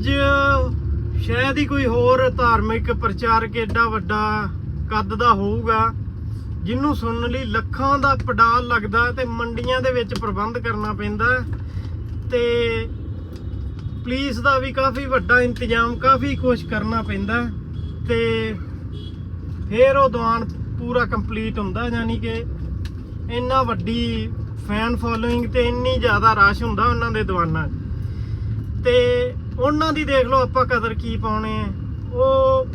ਅੱਜ ਸ਼ਾਇਦ ਹੀ ਕੋਈ ਹੋਰ ਧਾਰਮਿਕ ਪ੍ਰਚਾਰਕ ਏਡਾ ਵੱਡਾ ਕੱਦ ਦਾ ਹੋਊਗਾ, ਜਿਹਨੂੰ ਸੁਣਨ ਲਈ ਲੱਖਾਂ ਦਾ ਪਡਾਲ ਲੱਗਦਾ ਤੇ ਮੰਡੀਆਂ ਦੇ ਵਿੱਚ ਪ੍ਰਬੰਧ ਕਰਨਾ ਪੈਂਦਾ, ਤੇ ਪੁਲਿਸ ਦਾ ਵੀ ਕਾਫੀ ਵੱਡਾ ਇੰਤਜ਼ਾਮ, ਕਾਫੀ ਕੁਝ ਕਰਨਾ ਪੈਂਦਾ, ਤੇ ਫਿਰ ਉਹ ਦਵਾਨ ਪੂਰਾ ਕੰਪਲੀਟ ਹੁੰਦਾ, ਯਾਨੀ ਕਿ ਇੰਨਾ ਵੱਡੀ ਫੈਨ ਫੋਲੋਇੰਗ ਤੇ ਇੰਨੀ ਜ਼ਿਆਦਾ ਰਸ਼ ਹੁੰਦਾ ਉਹਨਾਂ ਦੇ ਦਵਾਨਾਂ 'ਚ। ਤੇ ਉਹਨਾਂ ਦੀ ਦੇਖ ਲਓ ਆਪਾਂ ਕਦਰ ਕੀ ਪਾਉਣੇ ਆ। ਉਹ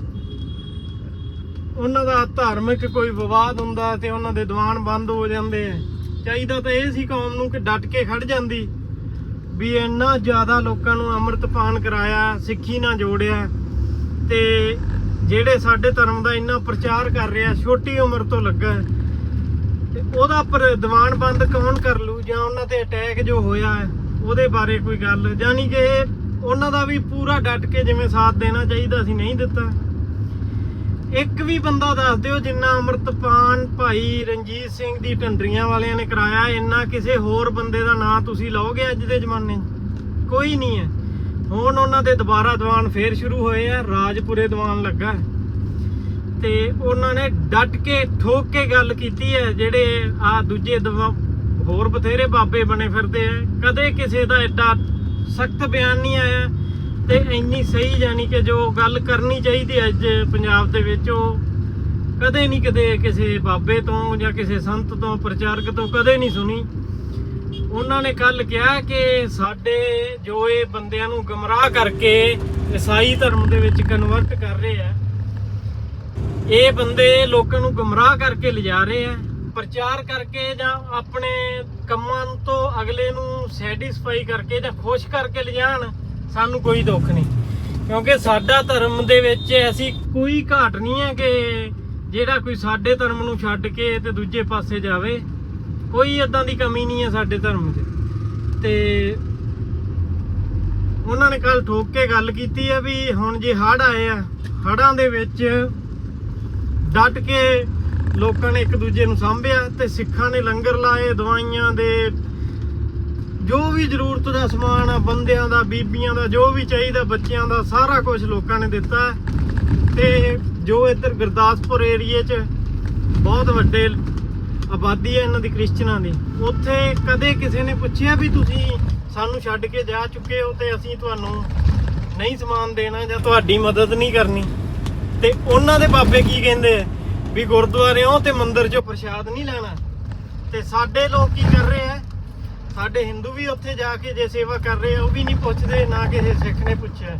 ਉਹਨਾਂ ਦਾ ਧਾਰਮਿਕ ਕੋਈ ਵਿਵਾਦ ਹੁੰਦਾ ਤੇ ਉਹਨਾਂ ਦੇ ਦੀਵਾਨ ਬੰਦ ਹੋ ਜਾਂਦੇ ਆ। ਚਾਹੀਦਾ ਤਾਂ ਇਹ ਸੀ ਕੌਮ ਨੂੰ ਕਿ ਡਟ ਕੇ ਖੜ ਜਾਂਦੀ। ਵੀ ਇੰਨਾ ਜ਼ਿਆਦਾ ਲੋਕਾਂ ਨੂੰ ਅੰਮ੍ਰਿਤਪਾਨ ਕਰਾਇਆ ਸਿੱਖੀ ਨਾਲ ਜੋੜਿਆ ਤੇ ਜਿਹੜੇ ਸਾਡੇ ਧਰਮ ਦਾ ਇੰਨਾ ਪ੍ਰਚਾਰ ਕਰ ਰਿਹਾ ਛੋਟੀ ਉਮਰ ਤੋਂ ਲੱਗਾ। ਹੈ, ਤੇ ਉਹਦਾ ਪਰ ਦੀਵਾਨ ਬੰਦ ਕੌਣ ਕਰ ਲੂ ਜਾਂ ਉਹਨਾਂ ਤੇ ਅਟੈਕ ਜੋ ਹੋਇਆ ਉਹਦੇ ਬਾਰੇ ਕੋਈ ਗੱਲ। ਜਾਨੀ ਕਿ ਉਹਨਾਂ ਦਾ ਵੀ ਪੂਰਾ ਡਟ ਕੇ ਜਿਵੇਂ ਸਾਥ ਦੇਣਾ ਚਾਹੀਦਾ ਸੀ, ਨਹੀਂ ਦਿੱਤਾ। ਇੱਕ ਵੀ ਬੰਦਾ ਦੱਸ ਦਿਓ, ਜਿੰਨਾ ਅੰਮ੍ਰਿਤਪਾਨ ਭਾਈ ਰਣਜੀਤ ਸਿੰਘ ਦੀ ਟੰਡਰੀਆਂ ਵਾਲਿਆਂ ਨੇ ਕਰਾਇਆ, ਇੰਨਾ ਕਿਸੇ ਹੋਰ ਬੰਦੇ ਦਾ ਨਾਂ ਤੁਸੀਂ ਲਓਗੇ ਅੱਜ ਦੇ ਜ਼ਮਾਨੇ ਕੋਈ ਨਹੀਂ ਹੈ। ਹੁਣ ਉਹਨਾਂ ਦੇ ਦੁਬਾਰਾ ਦੀਵਾਨ ਫੇਰ ਸ਼ੁਰੂ ਹੋਏ ਆ, ਰਾਜਪੁਰੇ ਦੀਵਾਨ ਲੱਗਾ। ਹੈ। ਤੇ ਉਹਨਾਂ ਨੇ ਡਟ ਕੇ ਠੋਕ ਕੇ ਗੱਲ ਕੀਤੀ ਹੈ, ਜਿਹੜੇ ਆ ਦੂਜੇ ਹੋਰ ਬਥੇਰੇ ਬਾਬੇ ਬਣੇ ਫਿਰਦੇ ਆ। ਕਦੇ ਕਿਸੇ ਦਾ ਐਡਾ ਸਖਤ ਬਿਆਨ ਨਹੀਂ ਆਇਆ ਤੇ ਇੰਨੀ ਸਹੀ ਜਾਨੀ ਕਿ ਜੋ ਗੱਲ ਕਰਨੀ ਚਾਹੀਦੀ ਹੈ ਅੱਜ ਪੰਜਾਬ ਦੇ ਵਿੱਚ, ਉਹ ਕਦੇ ਨਹੀਂ ਕਦੇ ਕਿਸੇ ਬਾਬੇ ਤੋਂ ਜਾਂ ਕਿਸੇ ਸੰਤ ਤੋਂ, ਪ੍ਰਚਾਰਕ ਤੋਂ ਕਦੇ ਨਹੀਂ ਸੁਣੀ। ਉਹਨਾਂ ਨੇ ਕੱਲ ਕਿਹਾ ਕਿ ਸਾਡੇ ਜੋ ਇਹ ਬੰਦਿਆਂ ਨੂੰ ਗਮਰਾਹ ਕਰਕੇ ਈਸਾਈ ਧਰਮ ਦੇ ਵਿੱਚ ਕਨਵਰਟ ਕਰ ਰਹੇ ਆ, ਇਹ ਬੰਦੇ ਲੋਕਾਂ ਨੂੰ ਗਮਰਾਹ ਕਰਕੇ ਲਿਜਾ ਰਹੇ ਆ। ਪ੍ਰਚਾਰ ਕਰਕੇ ਜਾਂ ਆਪਣੇ ਕੰਮਾਂ ਤੋਂ ਅਗਲੇ ਨੂੰ ਸੈਟੀਸਫਾਈ ਕਰਕੇ ਜਾਂ ਖੁਸ਼ ਕਰਕੇ ਲਿਜਾਣ ਸਾਨੂੰ ਕੋਈ ਦੁੱਖ ਨਹੀਂ। ਕਿਉਂਕਿ ਸਾਡਾ ਧਰਮ ਦੇ ਵਿੱਚ ਐਸੀ ਕੋਈ ਘਾਟ ਨਹੀਂ ਹੈ ਕਿ ਜਿਹੜਾ ਕੋਈ ਸਾਡੇ ਧਰਮ ਨੂੰ ਛੱਡ ਕੇ ਤੇ ਦੂਜੇ ਪਾਸੇ ਜਾਵੇ। ਕੋਈ ਇਦਾਂ ਦੀ ਕਮੀ ਨਹੀਂ ਹੈ ਸਾਡੇ ਧਰਮ 'ਚ। ਤੇ ਉਹਨਾਂ ਨੇ ਕੱਲ ਠੋਕ ਕੇ ਗੱਲ ਕੀਤੀ ਹੈ ਵੀ ਹੁਣ ਜੇ ਹੜ੍ਹ ਆਏ ਆ, ਹੜ੍ਹਾਂ ਦੇ ਵਿੱਚ ਡਟ ਕੇ ਲੋਕਾਂ ਨੇ ਇੱਕ ਦੂਜੇ ਨੂੰ ਸਾਂਭਿਆ ਤੇ ਸਿੱਖਾਂ ਨੇ ਲੰਗਰ ਲਾਏ, ਦਵਾਈਆਂ ਦੇ। ਜੋ ਵੀ ਜ਼ਰੂਰਤ ਦਾ ਸਮਾਨ ਆ, ਬੰਦਿਆਂ ਦਾ, ਬੀਬੀਆਂ ਦਾ, ਜੋ ਵੀ ਚਾਹੀਦਾ ਬੱਚਿਆਂ ਦਾ, ਸਾਰਾ ਕੁਝ ਲੋਕਾਂ ਨੇ ਦਿੱਤਾ। ਤੇ ਜੋ ਇੱਧਰ ਗੁਰਦਾਸਪੁਰ ਏਰੀਏ 'ਚ ਬਹੁਤ ਵੱਡੇ ਆਬਾਦੀ ਹੈ ਇਹਨਾਂ ਦੀ ਕ੍ਰਿਸਚਨਾਂ ਦੀ, ਉੱਥੇ ਕਦੇ ਕਿਸੇ ਨੇ ਪੁੱਛਿਆ ਵੀ ਤੁਸੀਂ ਸਾਨੂੰ ਛੱਡ ਕੇ ਜਾ ਚੁੱਕੇ ਹੋ ਤੇ ਅਸੀਂ ਤੁਹਾਨੂੰ ਨਹੀਂ ਸਮਾਨ ਦੇਣਾ ਜਾਂ ਤੁਹਾਡੀ ਮਦਦ ਨਹੀਂ ਕਰਨੀ? ਤੇ ਉਹਨਾਂ ਦੇ ਬਾਬੇ ਕੀ ਕਹਿੰਦੇ ਆ? ਵੀ ਗੁਰਦੁਆਰਿਓਂ ਤੇ ਮੰਦਿਰ 'ਚੋਂ ਪ੍ਰਸ਼ਾਦ ਨਹੀਂ ਲੈਣਾ। ਤੇ ਸਾਡੇ ਲੋਕ ਕੀ ਕਰ ਰਹੇ ਆ? ਸਾਡੇ ਹਿੰਦੂ ਵੀ ਉੱਥੇ ਜਾ ਕੇ ਜੇ ਸੇਵਾ ਕਰ ਰਹੇ ਆ, ਉਹ ਵੀ ਨਹੀਂ ਪੁੱਛਦੇ, ਨਾ ਕਿਸੇ ਸਿੱਖ ਨੇ ਪੁੱਛਿਆ।